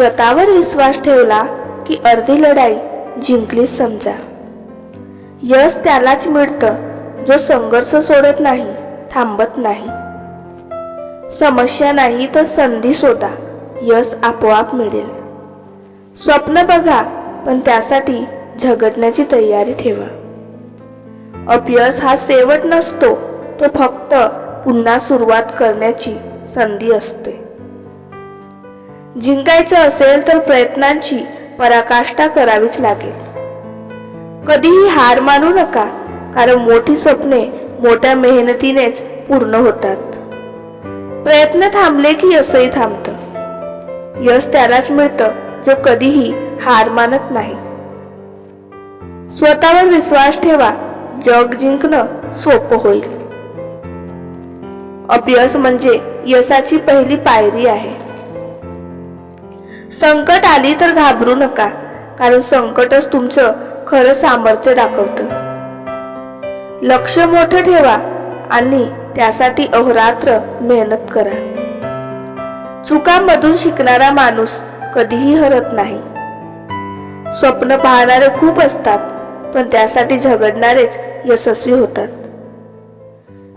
स्वतःवर विश्वास ठेवला की अर्धी लढाई जिंकलीच समजा. यश त्यालाच मिळतं जो संघर्ष सोडत नाही थांबत नाही. समस्या नाही तर संधी शोधा यश आपोआप मिळेल. स्वप्न बघा पण त्यासाठी झगडण्याची तयारी ठेवा. अपयश हा शेवट नसतो तो फक्त पुन्हा सुरुवात करण्याची संधी असते. जिंकायचं असेल तर प्रयत्नांची पराकाष्ठा करावीच लागेल. कधीही हार मानू नका कारण मोठी स्वप्ने मोठ्या मेहनतीनेच पूर्ण होतात. प्रयत्न थांबले की यसही थांबतं. यश त्यालाच मिळतं जो कधीही हार मानत नाही. स्वतःवर विश्वास ठेवा जग जिंकणं सोपं होईल. अपयश म्हणजे यशाची पहिली पायरी आहे. संकट आली तर घाबरू नका कारण संकटच तुमचं खरं सामर्थ्य दाखवतं. लक्ष मोठं ठेवा आणि त्यासाठी अहोरात्र मेहनत करा. चुकांमधून शिकणारा माणूस कधीही हरत नाही. स्वप्न पाहणारे खूप असतात पण त्यासाठी झगडणारेच यशस्वी होतात.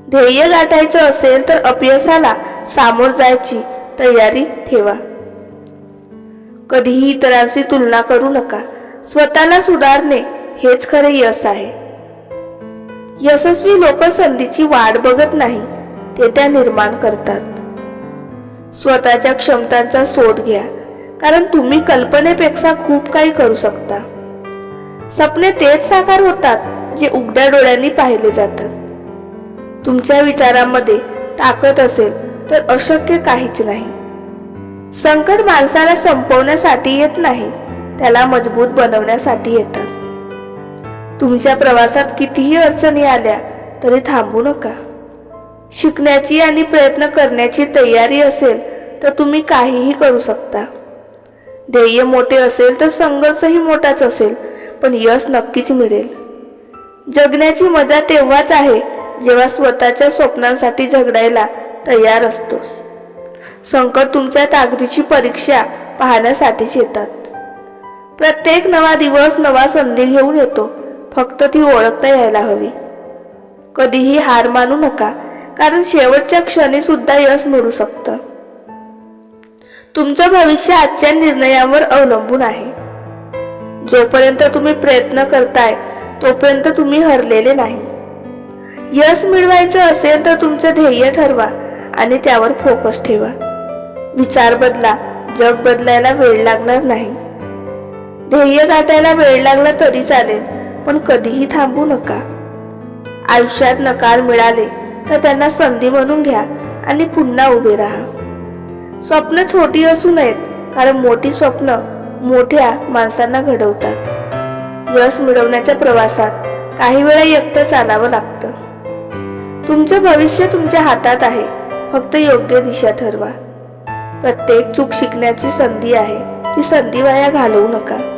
ध्येय गाठायचं असेल तर अपयशाला सामोर जायची तयारी ठेवा. कधीही इतरांशी तुलना करू नका. स्वतःला सुधारणे हेच खरे यश आहे. यशस्वी लोक संधीची वाट बघत नाही ते त्या निर्माण करतात. स्वतःच्या क्षमतांचा शोध घ्या कारण तुम्ही कल्पनेपेक्षा खूप काही करू शकता. सपने तेच साकार होतात जे उघड्या डोळ्यांनी पाहिले जातात. तुमच्या विचारांमध्ये ताकद असेल तर अशक्य काहीच नाही. संकट माणसाला संपवण्यासाठी येत नाही. त्याला मजबूत बनवण्यासाठी येतात. तुमच्या प्रवासात कितीही अडचणी आल्या तरी थांबू नका. शिकण्याची आणि प्रयत्न करण्याची तयारी असेल तर तुम्ही काहीही करू शकता. ध्येय मोठे असेल तर संघर्षही मोठाच असेल पण यश नक्कीच मिळेल. जगण्याची मजा तेव्हाच आहे जेव्हा स्वतःच्या स्वप्नांसाठी झगडायला तयार असतो संकट तुमच्या ताकदीची परीक्षा पाहण्यासाठीच येतात. प्रत्येक नवा दिवस नवा संधी घेऊन येतो. फक्त ती ओळखता यायला हवी. कधीही हार मानू नका कारण शेवटच्या क्षणी सुद्धा यश मिळू शकतं. तुमचं भविष्य आजच्या निर्णयावर अवलंबून आहे. जोपर्यंत तुम्ही प्रयत्न करताय तोपर्यंत तुम्ही हरलेले नाही. यश मिळवायचं असेल तर तुमचं ध्येय ठरवा आणि त्यावर फोकस ठेवा. विचार बदला जग बदलायला वेळ लागणार नाही. ध्येय गाठायला वेळ लागला तरी चालेल पण कधीही थांबू नका. आयुष्यात नकार मिळाले तर त्यांना संधी म्हणून घ्या आणि पुन्हा उभे राहा. स्वप्न छोटी असू नयेत कारण मोठी स्वप्न मोठ्या माणसांना घडवतात. यश मिळवण्याच्या प्रवासात काही वेळा एकट चालावं लागतं. तुमचं भविष्य तुमच्या हातात आहे फक्त योग्य दिशा ठरवा. प्रत्येक चूक शिकण्याची संधी आहे. ती संधी वाया घालवू नका.